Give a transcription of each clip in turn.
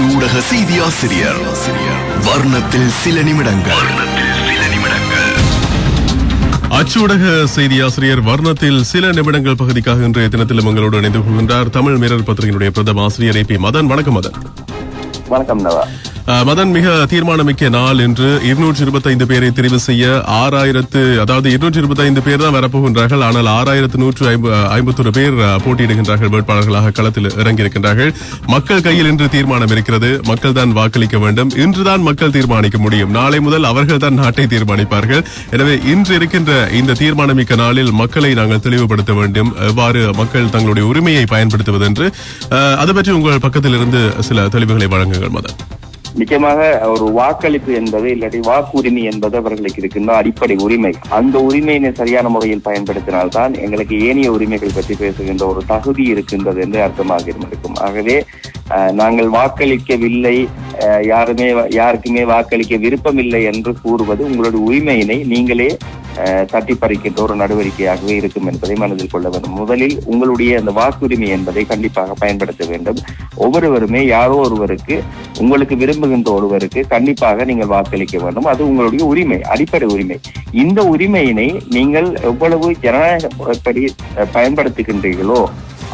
அச்சு ஊடக செய்தி ஆசிரியர் வர்ணத்தில் சில நிமிடங்கள். அச்சூடக செய்தி ஆசிரியர் வர்ணத்தில் சில நிமிடங்கள் பகுதிக்காக இன்றைய தினத்தில் உங்களோடு இணைந்து கொள்கின்றார் தமிழ் மிரர் பத்திரிகையினுடைய பிரதம ஆசிரியர் ஏ பி மதன். வணக்கம் மதன். வணக்கம் மதன் மிக தீர்மானமிக்க நாள் என்று இருநூற்றி இருபத்தைந்து பேரை தெரிவு செய்ய ஆறாயிரத்து அதாவது இருநூற்றி இருபத்தைந்து பேர் தான் வரப்போகின்றார்கள். ஆனால் ஆறாயிரத்து நூற்று ஐம்பத்தொரு பேர் போட்டியிடுகின்றார்கள் வேட்பாளர்களாக களத்தில் இறங்கியிருக்கின்றார்கள். மக்கள் கையில் இன்று தீர்மானம் இருக்கிறது. மக்கள் தான் வாக்களிக்க வேண்டும். இன்றுதான் மக்கள் தீர்மானிக்க முடியும். நாளை முதல் அவர்கள் தான் நாட்டை தீர்மானிப்பார்கள். எனவே இன்று இருக்கின்ற இந்த தீர்மானமிக்க நாளில் மக்களை நாங்கள் தெளிவுபடுத்த வேண்டும். எவ்வாறு மக்கள் தங்களுடைய உரிமையை பயன்படுத்துவது என்று அது பற்றி உங்கள் பக்கத்தில் இருந்து சில தெளிவுகளை வழங்குங்கள் மதன். நிச்சயமாக ஒரு வாக்களிப்பு என்பது இல்லாட்டி வாக்குரிமை என்பது அவர்களுக்கு இருக்கின்ற அடிப்படை உரிமை. அந்த உரிமையினை சரியான முறையில் பயன்படுத்தினால்தான் எங்களுக்கு ஏனைய உரிமைகள் பற்றி பேசுகின்ற ஒரு தகுதி இருக்கின்றது என்று அர்த்தமாக இருக்கும் ஆகவே அஹ், நாங்கள் வாக்களிக்கவில்லை அஹ், யாருமே யாருக்குமே வாக்களிக்க விருப்பமில்லை என்று கூறுவது உங்களுடைய உரிமையினை நீங்களே தட்டி பறிக்கின்ற ஒரு நடவடிக்கையாகவே இருக்கும் என்பதை மனதில் கொள்ள வேண்டும். முதலில் உங்களுடைய அந்த வாக்குரிமை என்பதை கண்டிப்பாக பயன்படுத்த வேண்டும். ஒவ்வொருவருமே யாரோ ஒருவருக்கு உங்களுக்கு விரும்புகின்ற ஒருவருக்கு கண்டிப்பாக நீங்கள் வாக்களிக்க வேண்டும். அது உங்களுடைய உரிமை அடிப்படை உரிமை. இந்த உரிமையினை நீங்கள் எவ்வளவு ஜனநாயகப்படி பயன்படுத்துகின்றீர்களோ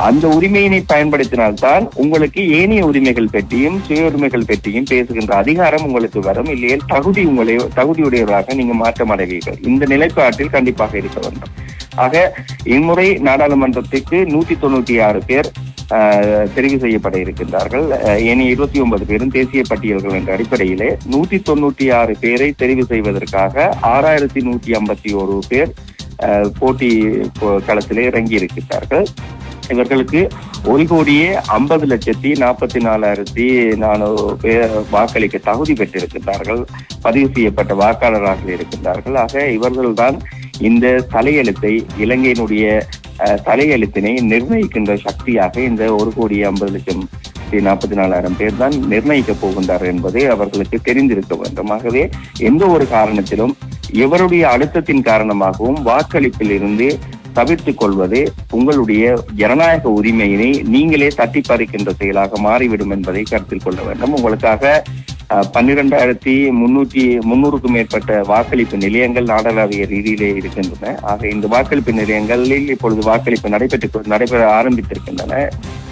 அந்த உரிமையினை பயன்படுத்தினால்தான் உங்களுக்கு ஏனைய உரிமைகள் பற்றியும் சுய உரிமைகள் பற்றியும் பேசுகின்ற அதிகாரம் உங்களுக்கு வரும். இல்லையே தகுதி உங்களை தகுதியுடையவராக நீங்க மாற்றம் அடைவீர்கள். இந்த நிலைப்பாட்டில் கண்டிப்பாக இருக்க வேண்டும். ஆக இம்முறை நாடாளுமன்றத்திற்கு நூத்தி தொண்ணூத்தி ஆறு பேர் தெரிவு செய்யப்பட இருக்கின்றார்கள். ஏனைய இருபத்தி ஒன்பது பேரும் தேசிய பட்டியல்கள் என்ற அடிப்படையிலே நூத்தி தொண்ணூத்தி ஆறு பேரை தெரிவு செய்வதற்காக ஆறாயிரத்தி நூத்தி ஐம்பத்தி ஒரு பேர் போட்டி களத்திலே இறங்கி இருக்கின்றார்கள் இவர்களுக்கு ஒரு கோடியே ஐம்பது லட்சத்தி நாற்பத்தி நாலாயிரத்தி நானூறு பேர் வாக்களிக்க தகுதி பெற்றிருக்கின்றார்கள். பதிவு செய்யப்பட்ட வாக்காளராக இருக்கின்றார்கள். ஆக இவர்கள்தான் இந்த தலையெழுத்தை இலங்கையினுடைய தலையெழுத்தினை நிர்ணயிக்கின்ற சக்தியாக இந்த ஒரு கோடி ஐம்பது லட்சம் நாற்பத்தி நாலாயிரம் பேர் தான் நிர்ணயிக்க போகின்றார் என்பது அவர்களுக்கு தெரிந்திருக்க வேண்டும். ஆகவே எந்த ஒரு காரணத்திலும் எவருடைய அழுத்தத்தின் காரணமாகவும் வாக்களிப்பில் இருந்து தவிர்த்துக் கொள்வது உங்களுடைய ஜனநாயக உரிமையினை நீங்களே தட்டி பறிக்கின்ற செயலாக மாறிவிடும் என்பதை கருத்தில் கொள்ள வேண்டும். உங்களுக்காக பன்னிரெண்டாயிரத்தி முன்னூத்தி முன்னூறுக்கும் மேற்பட்ட வாக்களிப்பு நிலையங்கள் நாடளாவிய ரீதியிலே இருக்கின்றன. ஆக இந்த வாக்களிப்பு நிலையங்களில் இப்பொழுது வாக்களிப்பு நடைபெற்று நடைபெற ஆரம்பித்திருக்கின்றன.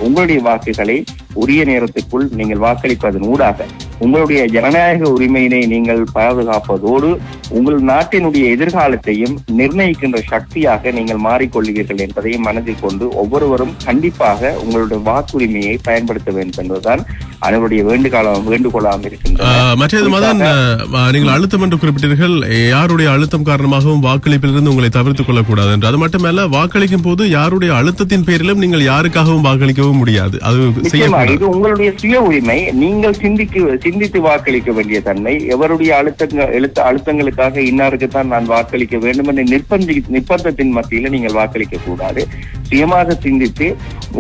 உங்களுடைய வாக்குகளை உரிய நேரத்துக்குள் நீங்கள் வாக்களிப்பதன் ஊடாக உங்களுடைய ஜனநாயக உரிமையினை நீங்கள் பாதுகாப்பதோடு உங்கள் நாட்டினுடைய எதிர்காலத்தையும் நிர்ணயிக்கின்ற சக்தியாக நீங்கள் மாறிக்கொள்வீர்கள் என்பதையும் மனதில் கொண்டு ஒவ்வொருவரும் கண்டிப்பாக உங்களுடைய வாக்குரிமையை பயன்படுத்த வேண்டும் என்பதுதான் அனைவருடைய வேண்டுகாலம் வேண்டுகோளாக இருக்கின்றது ஆஹ், மற்றது மதன் ஆஹ், நீங்கள் அழுத்தம் என்று குறிப்பிட்டீர்கள். யாருடைய அழுத்தம் காரணமாகவும் வாக்களிப்பிலிருந்து உங்களை தவிர்த்துக் கொள்ளக்கூடாது. என்று அது மட்டுமல்ல வாக்களிக்கும் போது யாருடைய அழுத்தத்தின் பேரிலும் நீங்கள் யாருக்காகவும் வாக்களிக்கவும் முடியாது. அது இது உங்களுடைய சுய உரிமை. நீங்கள் சிந்திக்க சிந்தித்து வாக்களிக்க வேண்டிய தன்மை எவருடைய அழுத்தங்கள் எழுத்த அழுத்தங்களுக்காக இன்னாருக்குத்தான் நான் வாக்களிக்க வேண்டும் என்ற நிர்பந்தி நிர்பந்தத்தின் மத்தியில நீங்கள் வாக்களிக்க கூடாது. சுயமாக சிந்தித்து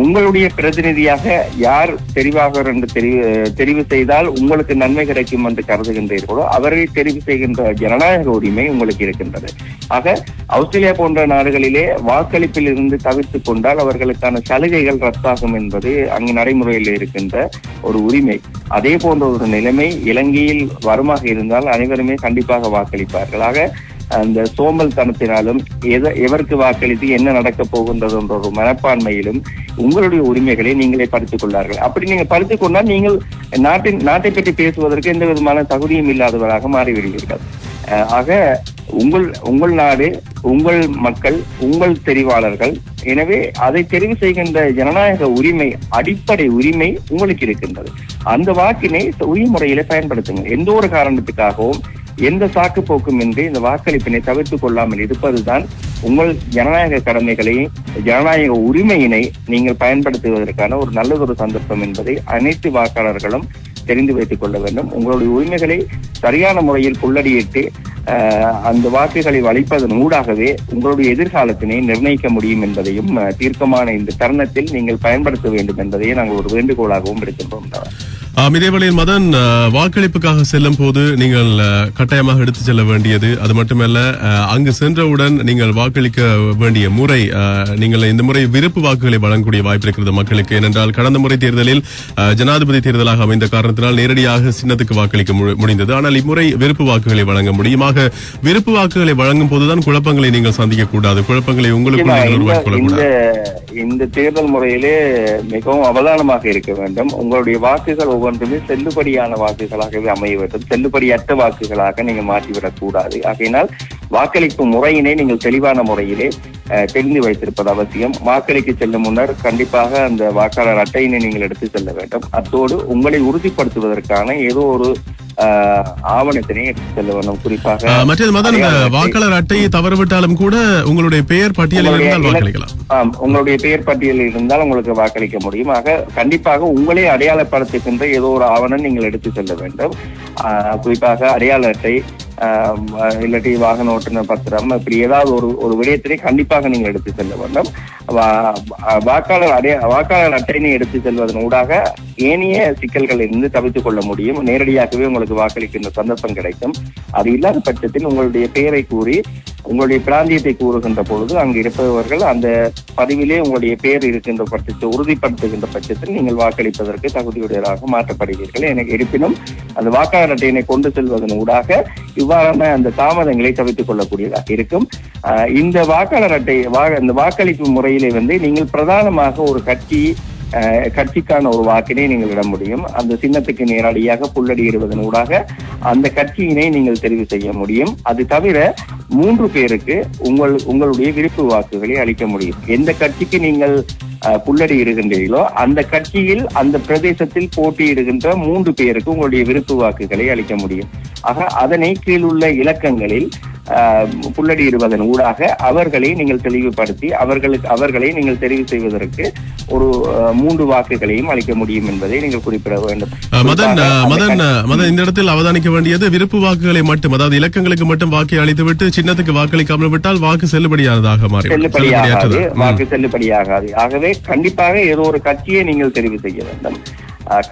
உங்களுடைய பிரதிநிதியாக யார் தெரிவாக என்று தெரிவு தெரிவு செய்தால் உங்களுக்கு நன்மை கிடைக்கும் என்று கருதுகின்றீர்களோ அவரை தெரிவு செய்கின்ற ஜனநாயக உரிமை உங்களுக்கு இருக்கின்றது. ஆக ஆஸ்திரேலியா போன்ற நாடுகளிலே வாக்களிப்பில் இருந்து தவிர்த்து கொண்டால் அவர்களுக்கான சலுகைகள் ரத்தாகும் என்பது அங்கு நடைமுறையில் இருக்கின்ற ஒரு உரிமை. அதே போன்ற ஒரு நிலைமை இலங்கையில் வருமாக இருந்தால் அனைவருமே கண்டிப்பாக வாக்களிப்பார்கள். ஆக அந்த சோம்பல் தனத்தினாலும் எதை எவருக்கு வாக்களித்து என்ன நடக்கப் போகின்றது என்ற ஒரு மனப்பான்மையிலும் உங்களுடைய உரிமைகளை நீங்களே பறித்துக் கொள்ளார்கள். அப்படி நீங்க பறித்துக் கொண்டால் நீங்கள் நாட்டின் நாட்டை பற்றி பேசுவதற்கு எந்த விதமான தகுதியும் இல்லாதவராக மாறிவிடுவீர்கள். ஆக உங்கள் உங்கள் நாடு உங்கள் மக்கள் உங்கள் தெரிவாளர்கள். எனவே அதை தெரிவு செய்கின்ற ஜனநாயக உரிமை அடிப்படை உரிமை உங்களுக்கு இருக்கின்றது. அந்த வாக்கினை உரிய முறையில பயன்படுத்துங்க எந்த ஒரு காரணத்துக்காகவும் எந்த சாக்கு போக்குமின்றி இந்த வாக்களிப்பினை தவிர்த்து கொள்ளாமல் இருப்பதுதான் உங்கள் ஜனநாயக கடமைகளை ஜனநாயக உரிமையினை நீங்கள் பயன்படுத்துவதற்கான ஒரு நல்லதொரு சந்தர்ப்பம் என்பதை அனைத்து வாக்காளர்களும் தெரிந்து வைத்துக் கொள்ள வேண்டும். உங்களுடைய உரிமைகளை சரியான முறையில் புள்ளடியிட்டு அஹ், அந்த வாக்குகளை வளைப்பதன் ஊடாகவே உங்களுடைய எதிர்காலத்தினை நிர்ணயிக்க முடியும் என்பதையும் அஹ், தீர்க்கமான இந்த தருணத்தில் நீங்கள் பயன்படுத்த வேண்டும் என்பதையே நாங்கள் ஒரு வேண்டுகோளாகவும் எடுக்கின்றோம் ஆம், இதே வேளையில் மதன் வாக்களிப்புக்காக செல்லும் போது நீங்கள் கட்டாயமாக எடுத்துச் செல்ல வேண்டியது. அது மட்டுமல்ல அங்கு சென்றவுடன் நீங்கள் வாக்களிக்க வேண்டிய முறை நீங்கள் இந்த முறை விருப்பு வாக்குகளை வழங்கக்கூடிய வாய்ப்பு இருக்கிறது மக்களுக்கு. ஏனென்றால் கடந்த முறை தேர்தலில் ஜனாதிபதி தேர்தலாக அமைந்த காரணத்தினால் நேரடியாக சின்னத்துக்கு வாக்களிக்க முடிந்தது. ஆனால் இம்முறை விருப்பு வாக்குகளை வழங்க முடியுமாக விருப்பு வாக்குகளை வழங்கும் போதுதான் குழப்பங்களை நீங்கள் சந்திக்க கூடாது குழப்பங்களை கொள்ளக்கூடாது இந்த தேர்தல் முறையிலே மிகவும் அவதானமாக இருக்க வேண்டும். உங்களுடைய வாக்குகள் ஒவ்வொன்றுமே செல்லுபடியான வாக்குகளாகவே அமைய வேண்டும். செல்லுபடியற்ற வாக்குகளாக நீங்க மாற்றிவிடக் கூடாது ஆகையினால் வாக்களிப்பு முறையினை நீங்கள் தெளிவான முறையிலே தெரிந்து வைத்திருப்பது அவசியம். வாக்களிக்க செல்லும் முன்னர் கண்டிப்பாக அந்த வாக்காளர் அட்டையினை நீங்கள் எடுத்து செல்ல வேண்டும். அத்தோடு உங்களை உறுதிப்படுத்துவதற்கான ஏதோ ஒரு ஆவணத்தினை எடுத்து செல்ல வேண்டும். குறிப்பாக மற்றது வாக்காளர் அட்டையை தவறவிட்டாலும் கூட உங்களுடைய பெயர் பட்டியலில் உங்களுடைய இருந்தால் இலக்கு- வாக்களிக்கலாம். ஆம் உங்களுடைய பெயர் பட்டியலில் இருந்தால் உங்களுக்கு வாக்களிக்க முடியும். ஆக கண்டிப்பாக உங்களே அடையாளப்படுத்துகின்ற ஏதோ ஒரு ஆவணம் நீங்கள் எடுத்து செல்ல வேண்டும். ஆஹ் குறிப்பாக அடையாள அட்டை இல்லாட்டி வாகன ஓட்டுநர் பத்திரம் இப்படி ஏதாவது ஒரு ஒரு விடயத்தினை கண்டிப்பாக நீங்கள் எடுத்து செல்ல வேண்டும். வா- வாக்காளர் அடைய வாக்காளர் அட்டையினை எடுத்து செல்வதன் ஊடாக ஏனைய சிக்கல்களில் இருந்து தவித்துக் கொள்ள முடியும். நேரடியாகவே உங்களுக்கு வாக்களிக்கின்ற சந்தர்ப்பம் கிடைக்கும். அது இல்லாத பட்சத்தில் உங்களுடைய பெயரை கூறி உங்களுடைய பிராந்தியத்தை கூறுகின்ற பொழுது அங்கு இருப்பவர்கள் அந்த பதிவிலே உங்களுடைய பெயர் இருக்கின்ற பட்சத்தை உறுதிப்படுத்துகின்ற பட்சத்தில் நீங்கள் வாக்களிப்பதற்கு தகுதியுடையதாக மாற்றப்படுவீர்கள். எனக்கு இருப்பினும் அந்த வாக்காளர் அட்டையினை கொண்டு செல்வதன் ஊடாக இவ்வாறான அந்த தாமதங்களை தவித்துக் கொள்ளக்கூடியதாக இருக்கும். இந்த வாக்காளர் அட்டை வா- இந்த வாக்களிப்பு முறையிலே வந்து நீங்கள் பிரதானமாக ஒரு கட்சி கட்சிக்கான ஒரு வாக்கினை நீங்கள் இட முடியும். அந்த சின்னத்துக்கு நேரடியாக புள்ளடியிடுவதன் ஊடாக அந்த கட்சியினை நீங்கள் தெரிவு செய்ய முடியும். அது தவிர மூன்று பேருக்கு உங்கள் உங்களுடைய விருப்பு வாக்குகளை அளிக்க முடியும். எந்த கட்சிக்கு நீங்கள் புள்ளடி புள்ளடியிடுகின்றீர்களோ அந்த கட்சியில் அந்த பிரதேசத்தில் போட்டியிடுகின்ற மூன்று பேருக்கு உங்களுடைய விருப்பு வாக்குகளை அளிக்க முடியும். ஆக அதனை கீழுள்ள இலக்கங்களில் புள்ளடியிடுவதன் ஊடாக அவர்களை நீங்கள் தெளிவுபடுத்தி அவர்களுக்கு அவர்களை நீங்கள் தெரிவு செய்வதற்கு ஒரு மூன்று வாக்குகளையும் அளிக்க முடியும் என்பதை நீங்கள் குறிப்பிட வேண்டும். மதன் மதன் மதன் இந்த இடத்தில் அவதானிக்க வேண்டியது விருப்பு வாக்குகளை மட்டும் அதாவது இலக்கங்களுக்கு மட்டும் வாக்கை அளித்துவிட்டு சின்னத்துக்கு வாக்களிக்காமல் விட்டால் வாக்கு செல்லுபடியானதாக மாறி செல்லுபடியாகாது. வாக்கு செல்லுபடியாகாது. ஆகவே கண்டிப்பாக ஏதோ ஒரு கட்சியை நீங்கள் தெரிவு செய்ய வேண்டும்.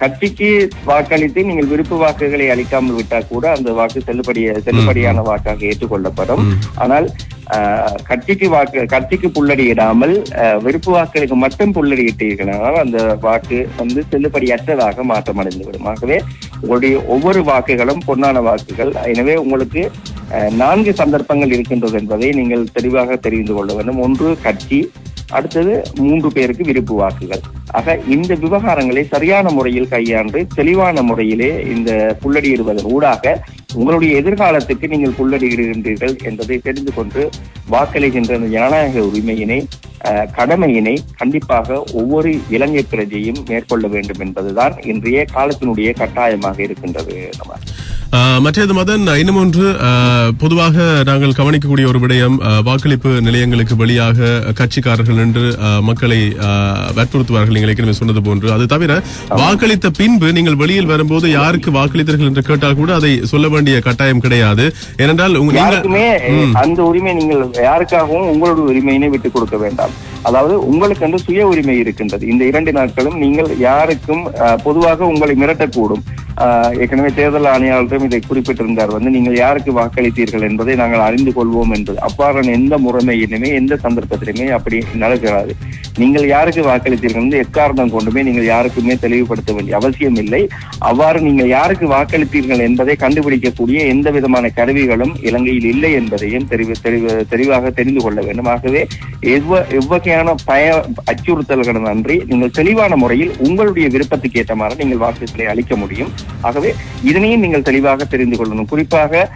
கட்சிக்கு வாக்களித்து நீங்கள் விருப்பு வாக்குகளை அளிக்காமல் விட்டால் கூட அந்த வாக்கு செல்லுபடிய செல்லுபடியான வாக்காக ஏற்றுக்கொள்ளப்படும். ஆனால் கட்சிக்கு வாக்கு கட்சிக்கு புள்ளடியிடாமல் விருப்பு வாக்களுக்கு மட்டும் புள்ளடியிட்டீர்களானால் அந்த வாக்கு வந்து செல்லுபடியற்றதாக மாற்றமடைந்துவிடும். ஆகவே உங்களுடைய ஒவ்வொரு வாக்குகளும் பொன்னான வாக்குகள். எனவே உங்களுக்கு நான்கு சந்தர்ப்பங்கள் இருக்கின்றது என்பதை நீங்கள் தெளிவாக தெரிந்து கொள்ள வேண்டும். ஒன்று கட்சி. அடுத்தது மூன்று பேருக்கு விருப்பு வாக்குகள். ஆக இந்த விவகாரங்களை சரியான முறையில் கையாண்டு தெளிவான முறையிலே இந்த புள்ளடியிடுவதன் ஊடாக உங்களுடைய எதிர்காலத்துக்கு நீங்கள் புள்ளடியிடுகின்றீர்கள் என்பதை தெரிந்து கொண்டு வாக்களிக்கின்ற இந்த ஜனநாயக உரிமையினை கடமையினை கண்டிப்பாக ஒவ்வொரு இலங்கை பிரஜையும் மேற்கொள்ள வேண்டும் என்பதுதான் இன்றைய காலத்தினுடைய கட்டாயமாக இருக்கின்றது. நம்ம மற்றது மதன் இன்னும் ஒன்று பொதுவாக நாங்கள் கவனிக்கக்கூடிய ஒரு விடயம் வாக்களிப்பு நிலையங்களுக்கு வெளியாக கட்சிக்காரர்கள் ஆஹ், மக்களை வற்புறுத்துவார்கள் நீங்கள் ஏற்கனவே சொன்னது போன்று. அது தவிர வாக்களித்த பின்பு நீங்கள் வெளியில் வரும்போது யாருக்கு வாக்களித்தீர்கள் என்று கேட்டால் கூட அதை சொல்ல வேண்டிய கட்டாயம் கிடையாது. ஏனென்றால் அந்த உரிமை நீங்கள் யாருக்காகவும் உங்களுடைய உரிமையினை விட்டுக் கொடுக்க வேண்டாம். அதாவது உங்களுக்கு வந்து சுய உரிமை இருக்கின்றது. இந்த இரண்டு நாட்களும் நீங்கள் யாருக்கும் பொதுவாக உங்களை மிரட்டக்கூடும். ஏற்கனவே தேர்தல் ஆணையாளரும் இதை குறிப்பிட்டிருந்தார். வந்து நீங்கள் யாருக்கு வாக்களித்தீர்கள் என்பதை நாங்கள் அறிந்து கொள்வோம் என்பது அவ்வாறான எந்த முறைமையிலுமே எந்த சந்தர்ப்பத்திலுமே அப்படி நடக்கிறாது நீங்கள் யாருக்கு வாக்களித்தீர்கள் என்று எக்காரணம் கொண்டுமே நீங்கள் யாருக்குமே தெளிவுபடுத்த வேண்டிய அவசியம் இல்லை. அவ்வாறு நீங்கள் யாருக்கு வாக்களித்தீர்கள் என்பதை கண்டுபிடிக்கக்கூடிய எந்த விதமான கருவிகளும் இலங்கையில் இல்லை என்பதையும் தெரிவு தெரிவு தெளிவாக தெரிந்து கொள்ள வேண்டும். ஆகவே எவ்வ எவ்வகையான பய அச்சுறுத்தல்களும் நன்றி நீங்கள் தெளிவான முறையில் உங்களுடைய விருப்பத்துக்கு ஏற்ற மாதிரி நீங்கள் வாக்குகளை அளிக்க முடியும். ஆகவே இதனையும் நீங்கள் தெளிவாக தெரிந்து கொள்ளணும். குறிப்பாக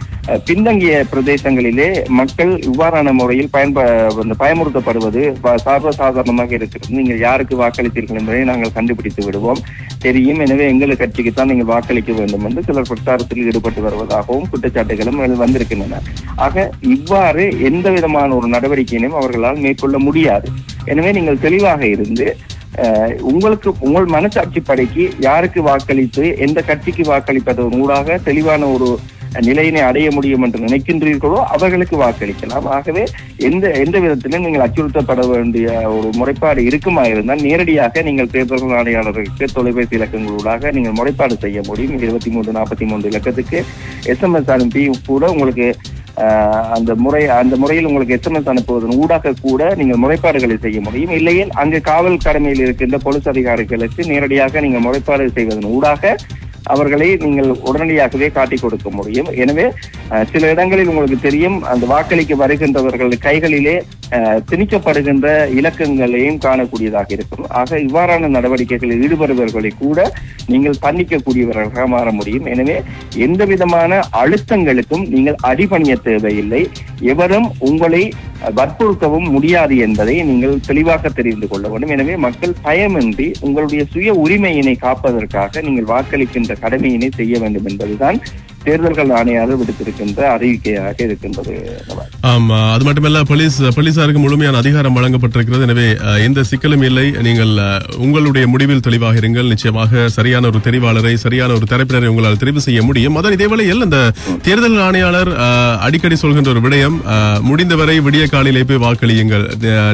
பின்தங்கிய பிரதேசங்களிலே மக்கள் இவ்வாறான முறையில் பயன்ப வந்து பயமுறுத்தப்படுவது சர்வசாதாரணமாக இருக்கிறது. நீங்கள் யாருக்கு வாக்களித்தீர்கள் என்பதை நாங்கள் கண்டுபிடித்து விடுவோம். தெரியும். எனவே எங்கள் கட்சிக்கு தான் நீங்கள் வாக்களிக்க வேண்டும் என்று சிலர் பிரச்சாரத்தில் ஈடுபட்டு வருவதாகவும் குற்றச்சாட்டுகளும் வந்திருக்கின்றன. ஆக இவ்வாறு எந்த விதமான ஒரு நடவடிக்கையினையும் அவர்களால் மேற்கொள்ள முடியாது. எனவே நீங்கள் தெளிவாக இருந்து உங்களுக்கு உங்கள் மனசாட்சி படைக்கு யாருக்கு வாக்களித்து எந்த கட்சிக்கு வாக்களிப்பதன் ஊடாக தெளிவான ஒரு நிலையினை அடைய முடியும் என்று நினைக்கின்றீர்களோ அவர்களுக்கு வாக்களிக்கலாம். ஆகவே எந்த எந்த விதத்திலும் நீங்கள் அச்சுறுத்தப்பட வேண்டிய ஒரு முறைப்பாடு இருக்குமா இருந்தால் நேரடியாக நீங்கள் தேர்தல் ஆணையாளருக்கு தொலைபேசி இலக்கங்களூடாக நீங்கள் முறைப்பாடு செய்ய முடியும். இருபத்தி மூன்று நாற்பத்தி மூன்று இலக்கத்துக்கு எஸ்எம்எஸ் அனுப்பி கூட உங்களுக்கு அந்த முறை அந்த முறையில் உங்களுக்கு எஸ்எம்எஸ் அனுப்புவதன் ஊடாக கூட நீங்கள் முறைப்பாடுகளை செய்ய முடியும். இல்லையில் அங்கு காவல் கடமையில் இருக்கின்ற போலீஸ் அதிகாரிகளுக்கு நேரடியாக நீங்கள் முறைப்பாடு செய்வதன் ஊடாக அவர்களை நீங்கள் உடனடியாகவே காட்டிக் கொடுக்க முடியும். எனவே சில இடங்களில் உங்களுக்கு தெரியும் அந்த வாக்களிக்க வருகின்றவர்கள் கைகளிலே திணிக்கப்படுகின்ற இலக்கங்களையும் காணக்கூடியதாக இருக்கும். ஆக இவ்வாறான நடவடிக்கைகளில் ஈடுபடுபவர்களை கூட நீங்கள் தண்டிக்கக்கூடியவர்களாக மாற முடியும். எனவே எந்த விதமான அழுத்தங்களுக்கும் நீங்கள் அடிபணிய தேவையில்லை. எவரும் உங்களை வற்புறுத்தவும் முடியாது என்பதை நீங்கள் தெளிவாக தெரிந்து கொள்ள வேண்டும். எனவே மக்கள் பயமின்றி உங்களுடைய சுய உரிமையினை காப்பதற்காக நீங்கள் வாக்களிக்கின்ற கடமையினை செய்ய வேண்டும் என்பதுதான் தேர்தல்கள் ஆணையாளர் விடுத்திருக்கின்ற அறிவிக்கையாக இருக்கின்றது. ஆமா அது மட்டுமல்ல போலீஸ் போலீசாருக்கு முழுமையான அதிகாரம் வழங்கப்பட்டிருக்கிறது. எனவே எந்த சிக்கலும் இல்லை. நீங்கள் உங்களுடைய முடிவில் தெளிவாக இருங்கள். நிச்சயமாக சரியான ஒரு தெரிவாளரை சரியான ஒரு தரப்பினரை உங்களால் தெரிவு செய்ய முடியும். அதன் இதேவேளையில் இந்த தேர்தல் ஆணையாளர் அடிக்கடி சொல்கின்ற ஒரு விடயம் முடிந்தவரை விடிய காலையிலே போய் வாக்களியுங்கள்.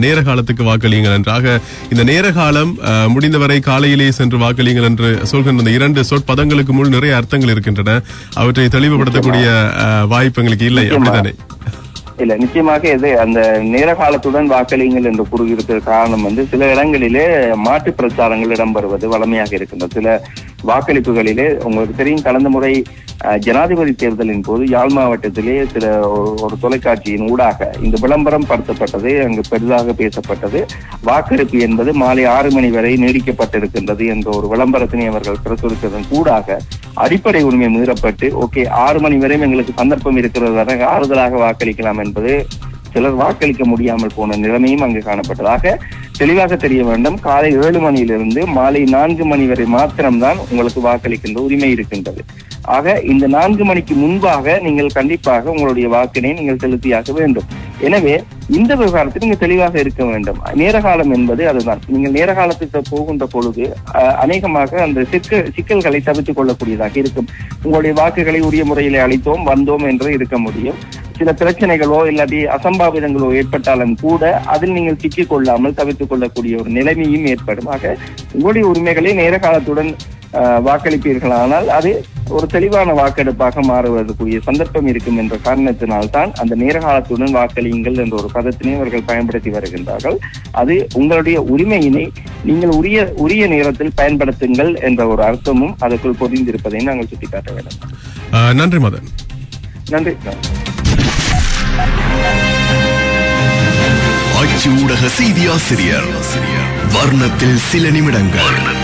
நேர காலத்துக்கு வாக்களியுங்கள் என்றாக இந்த நேர காலம் முடிந்தவரை காலையிலே சென்று வாக்களியுங்கள் என்று சொல்கின்ற இந்த இரண்டு சொற்பதங்களுக்கு முள் நிறைய அர்த்தங்கள் இருக்கின்றன. அவற்றை தெளிவுபடுத்தக்கூடிய அஹ், வாய்ப்பு எங்களுக்கு இல்லை. அப்படித்தானே? இல்ல நிச்சயமாக இது அந்த நேர காலத்துடன் வாக்களியுங்கள் என்று கூறுகிறது காரணம் வந்து சில இடங்களிலே மாற்று பிரச்சாரங்கள் இடம்பெறுவது வளமையாக இருக்கின்றது. சில வாக்களிப்புகளிலே உங்களுக்கு தெரியும் கடந்த முறை ஜனாதிபதி தேர்தலின் போது யாழ் மாவட்டத்திலே சில ஒரு- தொலைக்காட்சியின் ஊடாக இந்த விளம்பரம் படுத்தப்பட்டது அங்கு பெரிதாக பேசப்பட்டது. வாக்கெடுப்பு என்பது மாலை ஆறு மணி வரை நீடிக்கப்பட்டிருக்கின்றது என்ற ஒரு விளம்பரத்தினை அவர்கள் பிரசுரித்ததன் கூடாக அடிப்படை உரிமை மீறப்பட்டு ஓகே ஆறு மணி வரையும் எங்களுக்கு சந்தர்ப்பம் இருக்கிறது ஆறுதலாக வாக்களிக்கலாம் என்பது சிலர் வாக்களிக்க முடியாமல் போன நிலைமையும் அங்கு காணப்பட்டதாக தெளிவாக தெரிய வேண்டும் காலை ஏழு மணியிலிருந்து மாலை நான்கு மணி வரை மாத்திரம்தான் உங்களுக்கு வாக்களிக்கின்ற உரிமை இருக்கின்றது. ஆக இந்த நான்கு மணிக்கு முன்பாக நீங்கள் கண்டிப்பாக உங்களுடைய வாக்கினை நீங்கள் செலுத்தியாக வேண்டும். எனவே இந்த விவகாரத்தில் நீங்க தெளிவாக இருக்க வேண்டும். நேர காலம் என்பது அதுதான். நீங்கள் நேர காலத்துக்கு போகின்ற பொழுது அஹ், அநேகமாக அந்த சிக்கல் சிக்கல்களை தவிர்த்துக் கொள்ளக்கூடியதாக இருக்கும். உங்களுடைய வாக்குகளை உரிய முறையில் அளித்தோம் வந்தோம் என்று இருக்க முடியும். சில பிரச்சனைகளோ இல்லாட்டி அசம்பாவிதங்களோ ஏற்பட்டாலும் கூட அதில் நீங்கள் சிக்கிக் கொள்ளாமல் தவிர்த்துக் கொள்ளக்கூடிய ஒரு நிலைமையும் ஏற்படும். ஆக உங்களுடைய உரிமைகளை நேர காலத்துடன் வாக்களிப்பீர்களானால் அது ஒரு தெளிவான வாக்கெடுப்பாக மாறுவதற்குரிய சந்தர்ப்பம் இருக்கும் என்ற காரணத்தினால்தான் அந்த நேர காலத்துடன் வாக்களியுங்கள் என்ற ஒரு பதத்தினை அவர்கள் பயன்படுத்தி வருகின்றார்கள். அது உங்களுடைய உரிமையினை நீங்கள் உரிய உரிய நேரத்தில் பயன்படுத்துங்கள் என்ற ஒரு அர்த்தமும் அதற்குள் பொதிந்திருப்பதை நாங்கள் சுட்டிக்காட்ட வேண்டும். நன்றி மதன். நன்றி. ஆட்சி ஊடக செய்தி ஆசிரியர் வர்ணத்தில் சில நிமிடங்கள்.